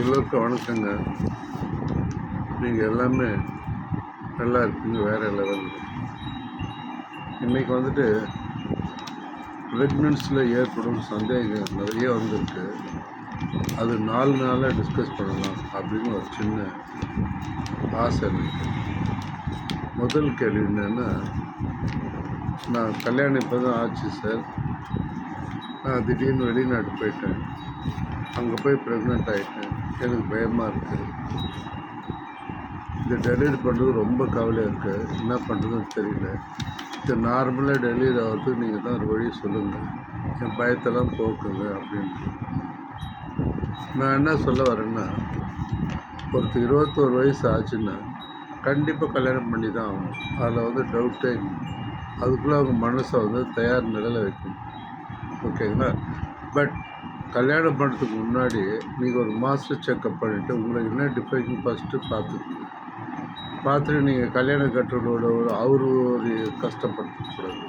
எல்லோருக்கும் வணக்கங்க. நீங்கள் எல்லாமே நல்லா இருக்குங்க வேறு லெவலில் இன்றைக்கி வந்துட்டு ப்ரெக்னன்ஸில் ஏற்படும் சந்தேகம் நிறைய வந்திருக்கு. அது நாலு நாளாக டிஸ்கஸ் பண்ணலாம் அப்படின்னு ஒரு சின்ன ஆசை இருக்கு முதல் கேள்வி என்னென்னா நான் கல்யாணம் இப்போ தான் ஆச்சு சார். நான் திடீர்னு வெளிநாட்டு போயிட்டேன். அங்கே போய் ப்ரெக்னென்ட் ஆகிட்டேன் எனக்கு பயமாக இருக்குது இந்த டெலிவரி பண்ணுறது ரொம்ப கவலையாக இருக்குது என்ன பண்ணுறதுன்னு தெரியல. இது நார்மலாக டெலிவரி ஆகிறதுக்கு நீங்கள் தான் ஒரு வழி சொல்லுங்கள் என் பயத்தெல்லாம் போக்குங்க அப்படின்ட்டு. நான் என்ன சொல்ல வரேன்னா ஒருத்தர் இருபத்தோரு வயசு ஆச்சுன்னா கண்டிப்பாக கல்யாணம் பண்ணி தான் ஆகணும். அதில் வந்து டவுட்டே அதுக்குள்ளே அவங்க மனசை வந்து தயார் நிலையில் வைக்கணும். ஓகேங்களா பட் கல்யாணம் பண்ணுறதுக்கு முன்னாடி நீங்கள் ஒரு மாஸ்டர் செக்கப் பண்ணிவிட்டு உங்களுக்கு என்ன டிஃபெக்ஷன் ஃபஸ்ட்டு பார்த்துக்கணும் பார்த்துட்டு நீங்கள் கல்யாணம் கட்டுறதோட ஒரு அவரு ஒரு கஷ்டப்படுத்தக்கூடாது.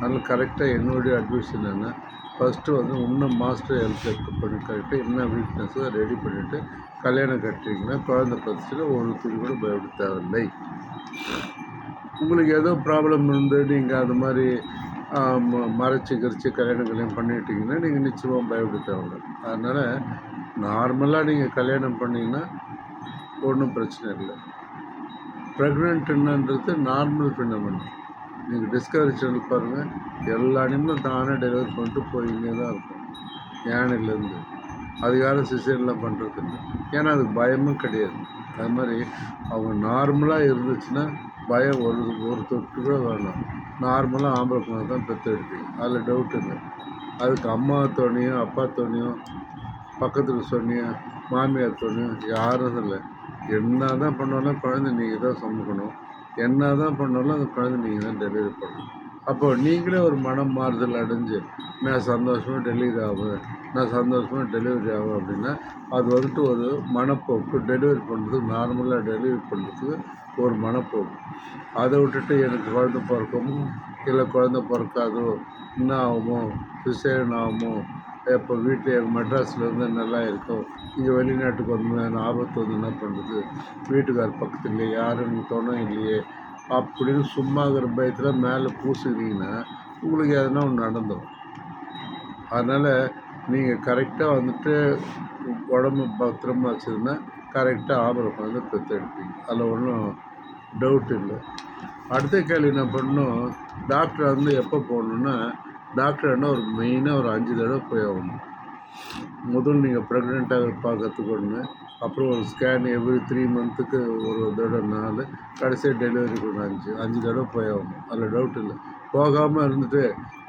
அதனால் கரெக்டாக என்னுடைய அட்வைஸ் என்னென்னா ஃபஸ்ட்டு வந்து இன்னும் மாஸ்டர் ஹெல்த் செக்கப் பண்ணி கரெக்டாக என்ன வீக்னஸோ ரெடி பண்ணிவிட்டு கல்யாணம் கட்டுறீங்கன்னா குழந்தை பற்றியில் ஒரு துணி கூட பயப்பட தேவையில்லை. உங்களுக்கு ஏதோ ப்ராப்ளம் இருந்து நீங்கள் அது மாதிரி மறைச்சி கரிச்சு கல்யாணம் கல்யாணம் பண்ணிட்டீங்கன்னா நீங்கள் நிச்சயமாக பயப்பட தேவையில்லை அதனால் நார்மலாக நீங்கள் கல்யாணம் பண்ணிங்கன்னா ஒன்றும் பிரச்சனை இல்லை. ப்ரெக்னென்ட்ன்றது நார்மல் ஃபினமன் நீங்கள் டிஸ்கவரி சேனல் பாருங்கள் எல்லா அனிமலும் தானே டெலிவரி பண்ணிட்டு போயிங்கே தான் இருக்கும். யானையிலேருந்து. அது யாரும் சிசேரியெலாம் பண்ணுறது இல்லை ஏன்னா அதுக்கு பயமும் கிடையாது. அது மாதிரி அவங்க நார்மலாக இருந்துச்சுன்னா பயம் ஒரு ஒரு தொட்டு கூட வேணாம் நார்மலாக ஆம்பளை பொண்ணை தான் பெற்று எடுப்பீங்க அதில் டவுட் இல்லை. அதுக்கு அம்மா தோணியும் அப்பா தோணியும் பக்கத்தில் சொன்னியும் மாமியார் சொன்னியும் யாரும் இல்லை. என்ன தான் பண்ணாலும் குழந்தை நீங்கள் தான் சமைக்கணும் என்ன தான் பண்ணாலும் அந்த குழந்தை நீங்கள் தான் டெலிவரி பண்ணணும். அப்போ நீங்களே ஒரு மனம் மாறுதல் அடைஞ்சு நான் சந்தோஷமாக டெலிவரி ஆகும் நான் சந்தோஷமாக டெலிவரி ஆகும் அப்படின்னா அது வந்துட்டு ஒரு மனப்போக்கு. டெலிவரி பண்ணுறதுக்கு நார்மலாக டெலிவரி பண்ணுறதுக்கு ஒரு மனப்போக்கு. அதை விட்டுட்டு எனக்கு குழந்தை பிறக்கமோ இல்லை குழந்தை பிறக்காதோ என்ன ஆகுமோ சிசேரியன் ஆகுமோ இப்போ வீட்டில் எங்கள் மெட்ராஸில் இருந்து நல்லா இருக்கும் இங்கே வெளிநாட்டுக்கு வந்து ஆபத்து வந்து என்ன பண்ணுறது வீட்டுக்கார் பக்கத்தில் இல்லையே யாரும் துணை இல்லையே. அப்படின்னு சும்மாங்கிற பயத்தில் மேலே பூசுனீங்கன்னா உங்களுக்கு எதனா ஒன்று நடந்துடும் அதனால் நீங்கள் கரெக்டாக வந்துட்டு உடம்பு பத்திரமா வச்சதுன்னா கரெக்டாக ஆபரம் வந்து பெற்றெடுப்பீங்க அதில் ஒன்றும் டவுட் இல்லை. அடுத்த கேள்வி என்ன பண்ணணும்? டாக்டர் வந்து எப்போ போகணுன்னா டாக்டர் என்ன ஒரு மெயினாக ஒரு அஞ்சு தடவை போய் ஆகணும். முதல் நீங்கள் ப்ரெக்னெண்ட்டாக பார்க்கறதுக்கு ஒன்று அப்புறம் ஒரு ஸ்கேன் எவ்ரி த்ரீ மந்த்துக்கு ஒரு தடவை நாலு கடைசியாக டெலிவரிக்கு ஒன்று அஞ்சு அஞ்சு தடவை போய் ஆகணும். அதில் டவுட் இல்லை. போகாமல் இருந்துட்டு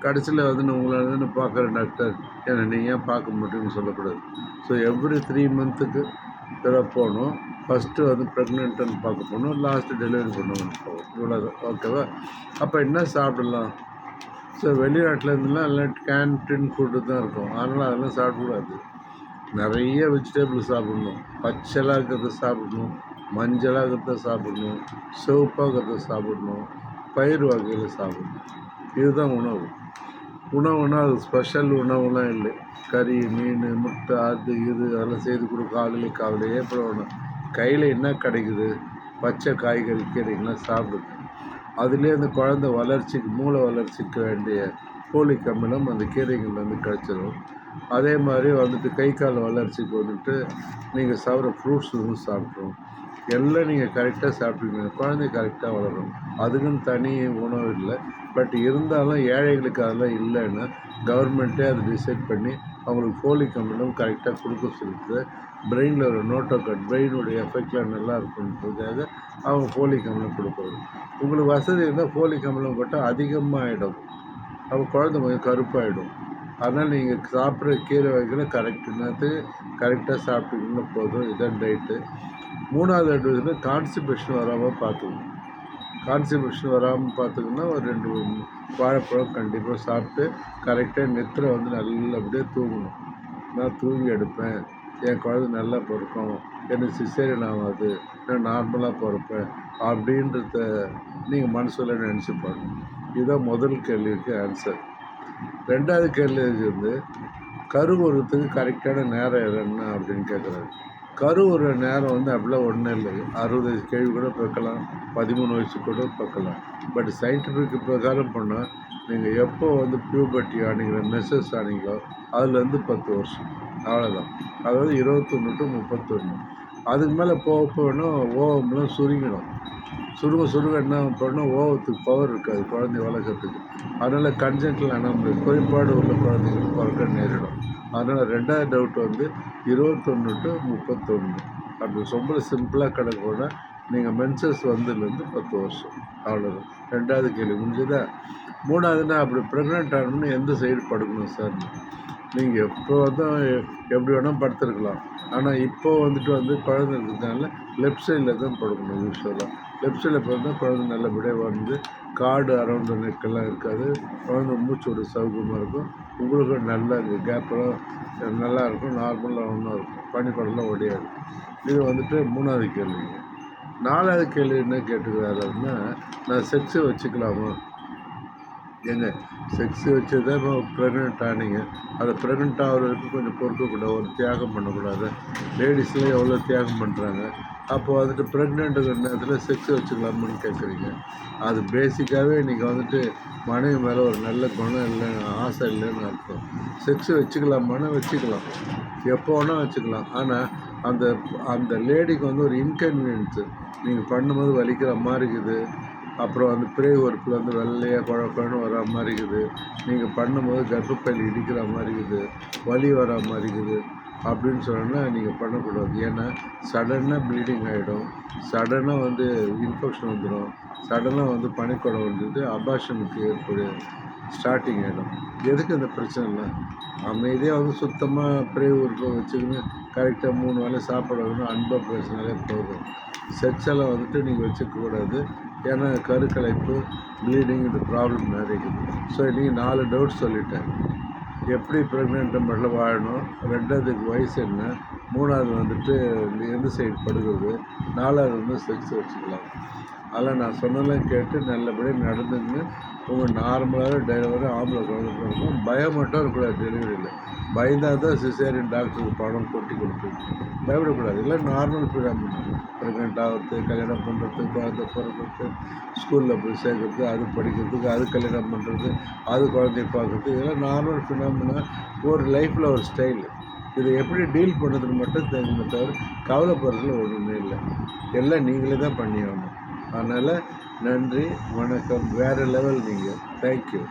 கடைசியில் வந்து நான் உங்களை வந்து நான் பார்க்குறேன் டாக்டர் என்னை நீங்கள் ஏன் பார்க்க மாட்டேன்னு சொல்லக்கூடாது. ஸோ எவ்ரி த்ரீ மந்த்துக்கு தடவை போகணும். ஃபஸ்ட்டு வந்து ப்ரெக்னென்ட்டுன்னு பார்க்க போகணும். லாஸ்ட்டு டெலிவரி பண்ணணும். போகணும் இவ்வளோ ஓகேவா அப்போ என்ன சாப்பிடலாம்? ஸோ வெளிநாட்டிலேருந்துலாம் எல்லாம் கேன்டீன் ஃபுட்டு தான் இருக்கும். அதனால் அதெல்லாம் சாப்பிடக்கூடாது. நிறைய வெஜிடபிள் சாப்பிடணும். பச்சலாக இருக்கிறத சாப்பிடணும். மஞ்சளாக இருக்கிறத சாப்பிடணும். சிவப்பாக இருக்கிறத சாப்பிடணும். பயிர் வகையில் சாப்பிடணும். இதுதான் உணவு. உணவுனா அது ஸ்பெஷல் உணவுலாம் இல்லை. கறி மீன் முட்டை அது இது அதெல்லாம் செய்து கொடு. காலையில் காலையில் அப்புறம் கையில் என்ன கிடைக்குது? பச்சை காய்கறி கீரைங்களாம் சாப்பிடுது அதுலேயே அந்த குழந்தை வளர்ச்சிக்கு மூளை வளர்ச்சிக்கு வேண்டிய போலிக் அமிலம் அந்த கீரைகள் வந்து கிடச்சிரும் அதே மாதிரி வந்துட்டு கை கால் வளர்ச்சிக்கு வந்துட்டு நீங்கள் சாப்பிட்ற ஃப்ரூட்ஸ் வந்து சாப்பிட்றோம் எல்லாம் நீங்கள் கரெக்டாக சாப்பிடுவீங்க. குழந்தை கரெக்டாக வளரும். அதுக்குன்னு தனி உணவு இல்லை. பட் இருந்தாலும் ஏழைகளுக்கு அதெல்லாம் இல்லைன்னா கவர்மெண்ட்டே அதை டிசைட் பண்ணி அவங்களுக்கு ஃபோலிக் அமிலம் கரெக்டாக கொடுக்க சொல்லிட்டு பிரெயினில் ஒரு நோட்டோ கட் பிரெயினுடைய எஃபெக்ட்லாம் நல்லா இருக்குன்றதுக்காக அவங்க ஃபோலிக் அமிலம் கொடுக்குறது. உங்களுக்கு வசதி இருந்தால் ஃபோலிக் அமிலம் போட்டால் அதிகமாக ஆகிடும் அப்போ குழந்தை கொஞ்சம் கருப்பாயிடும். அதனால் நீங்கள் சாப்பிட்ற கீரை வகைகளை கரெக்ட் நேரத்துக்கு கரெக்டாக சாப்பிட்டீங்கன்னா போதும். இதான் டயட்டு மூணாவது அட்வைஸ் கான்ஸ்டிபேஷன் வராமல் பார்த்துக்கணும். கான்ஸ்டிபேஷன் வராமல் பார்த்துக்கணுன்னா ஒரு ரெண்டு வாழைப்பழம் கண்டிப்பாக சாப்பிட்டு கரெக்டாக நெத்திர வந்து நல்லபடியாக தூங்கணும். நான் தூங்கி எடுப்பேன். என் குழந்தை நல்லா பிறக்கும். எனக்கு சிசேரியன் ஆகாது. நான் நார்மலாக பிறப்பேன். அப்படின்றத நீங்கள் மனசில் நினச்சி பாருங்கள் இதுதான் முதல் கேள்விக்கு ஆன்சர் ரெண்டாவது கேள்வி வந்து கருவுறத்துக்கு கரெக்டான நேரம் என்ன அப்படின்னு கேட்குறாரு கருவுற நேரம் வந்து அப்படிலாம் ஒன்றும் இல்லை. அறுபது வயசு கேள்வி கூட பார்க்கலாம் பதிமூணு வயசு கூட பார்க்கலாம். பட் சயின்டிஃபிக் பிரகாரம் பண்ணால் நீங்கள் எப்போ வந்து பியூபர்ட்டி ஆனீங்களோ மெசஸ் ஆனீங்களோ அதுலேருந்து பத்து வருஷம். அவ்வளோதான் அதாவது இருபத்தொன்று டு முப்பத்தொன்று அதுக்கு மேலே போக போகணும் ஓவம்லாம் சுருங்கிடும். சுருங்க சுருங்க என்ன பண்ணணும் ஓவத்துக்கு பவர் இருக்காது குழந்தை வளர்க்குறதுக்கு. அதனால் கன்ஜென்டில் நம்ம குறைபாடு உள்ள குழந்தைங்களுக்கு பிறக்க நேரிடும். அதனால் ரெண்டாவது டவுட் வந்து இருபத்தொன்று டு முப்பத்தொன்று அப்படி ரொம்ப சிம்பிளாக கணக்கு போனால் நீங்கள் மென்சஸ் வந்ததுலேருந்து பத்து வருஷம். அவ்வளோதான் ரெண்டாவது கேள்வி முடிஞ்சதா? மூணாவதுன்னா அப்படி ப்ரெக்னென்ட் ஆகணும்னு எந்த சைடு படுக்கணும் சார் நீங்கள் எப்போ வந்து எப்படி வேணால் படுத்துருக்கலாம். ஆனால் இப்போ வந்துட்டு வந்து குழந்தை இருக்கிறதுனால லெஃப்ட் சைடில் தான் படுக்கணும் யூஸ்வலாக லெஃப்ட் சைடில் பார்த்தா குழந்தை நல்லபடியாக வந்து கார்டு அரௌண்ட் நெக்கெல்லாம் இருக்காது. குழந்தை மூச்சு விட சௌகரியமாக இருக்கும். உங்களுக்கு நல்லா இந்த கேப்பெல்லாம் நல்லா இருக்கும். நார்மலாக ஒன்றும் இருக்கும் பனிப்படம்லாம் ஒடையாது இது வந்துட்டு மூணாவது கேள்விங்க நாலாவது கேள்வி என்ன கேட்டுக்கிறாருன்னா நான் செக்ஸை வச்சுக்கலாமா? ஏங்க செக்ஸ் வச்சு தான் இப்போ ப்ரெக்னென்ட் ஆனீங்க. அதை ப்ரெக்னென்ட் ஆகிறதுக்கு கொஞ்சம் பொறுக்கக்கூடாது ஒரு தியாகம் பண்ணக்கூடாது. லேடிஸ்லாம் எவ்வளோ தியாகம் பண்ணுறாங்க அப்போ வந்துட்டு ப்ரெக்னென்ட்டுங்கிற நேரத்தில் செக்ஸ் வச்சுக்கலாமான்னு கேட்குறீங்க அது பேசிக்காகவே நீங்கள் வந்துட்டு மனைவி மேலே ஒரு நல்ல குணம் இல்லைன்னு ஆசை இல்லைன்னு அர்த்தம். செக்ஸ் வச்சுக்கலாமான்னா வச்சுக்கலாம். எப்போ வேணால் வச்சுக்கலாம். ஆனால் அந்த அந்த லேடிக்கு வந்து ஒரு இன்கன்வீனியன்ஸு நீங்கள் பண்ணும்போது வலிக்கிற மாதிரி இருக்குது. அப்புறம் அந்த ப்ரே ஒர்க்கில் வந்து வெள்ளையாக குழ குழன்னு மாதிரி இருக்குது. நீங்கள் பண்ணும்போது கர்ப்பப்பையில் இடிக்கிற மாதிரி இருக்குது. வலி வரா மாதிரி இருக்குது. அப்படின்னு சொன்னோன்னா நீங்கள் பண்ணக்கூடாது. ஏன்னா சடனாக ப்ளீடிங் ஆகிடும் சடனாக வந்து இன்ஃபெக்ஷன் வந்துடும் சடனாக வந்து பனிக்குடம் வந்துட்டு அபாஷனுக்கு ஏற்படும் ஸ்டார்டிங் ஆகிடும் எதுக்கு இந்த பிரச்சனை இல்லை? அமைதியாக வந்து சுத்தமாக ப்ரே ஊருக்கு வச்சுக்கின்னு கரெக்டாக மூணு வேளை சாப்பிடணும் அன்பாக பேசினாலே போதும். செக்ஸ் வந்துட்டு நீங்கள் வச்சுக்கக்கூடாது ஏன்னா கருக்கலைப்பு ப்ளீடிங் இந்த ப்ராப்ளம் நிறைய ஸோ நீங்கள் நாலு டவுட் சொல்லிட்டேன். எப்படி ப்ரெக்னென்ட் மட்டும் வாழணும்? ரெண்டாவதுக்கு வயசு என்ன? மூணாவது வந்துட்டு எந்த சைடு படுகிறது. நாலாவது வந்து செக்ஸ் வச்சுக்கலாம். அதெல்லாம் நான் சொன்னதெல்லாம் கேட்டு நல்லபடியாக நடந்துங்க உங்கள் நார்மலாகவே டெலிவரி ஆம்பளை குழந்தை பிறக்கும் பயம் மட்டும் இருக்கக்கூடாது டெலிவரியில் பயந்தால் தான் சிசேரியன் டாக்டருக்கு பணம் கொட்டி கொடுத்துருக்கு பயப்படக்கூடாது. இல்லை நார்மல் ஃப்ரீடம் ப்ரெக்னென்ட் ஆகிறது கல்யாணம் பண்ணுறது குழந்தை பிறக்கிறது ஸ்கூலில் போய் சேர்க்கறது அது படிக்கிறதுக்கு அது கல்யாணம் பண்ணுறது அது குழந்தைய பார்க்குறது. இதெல்லாம் நார்மல் ஃபினாமினா ஒரு லைஃப்பில் ஒரு ஸ்டைலு இதை எப்படி டீல் பண்ணுறதுன்னு மட்டும் தெரிஞ்சுமே தவிர கவலைப்படுறதுல ஒன்றுமே இல்லை. எல்லாம் நீங்களே தான் பண்ணி ஆகணும். அதனால் நன்றி வணக்கம். வேறு லெவல் நீங்கள் தேங்க்யூ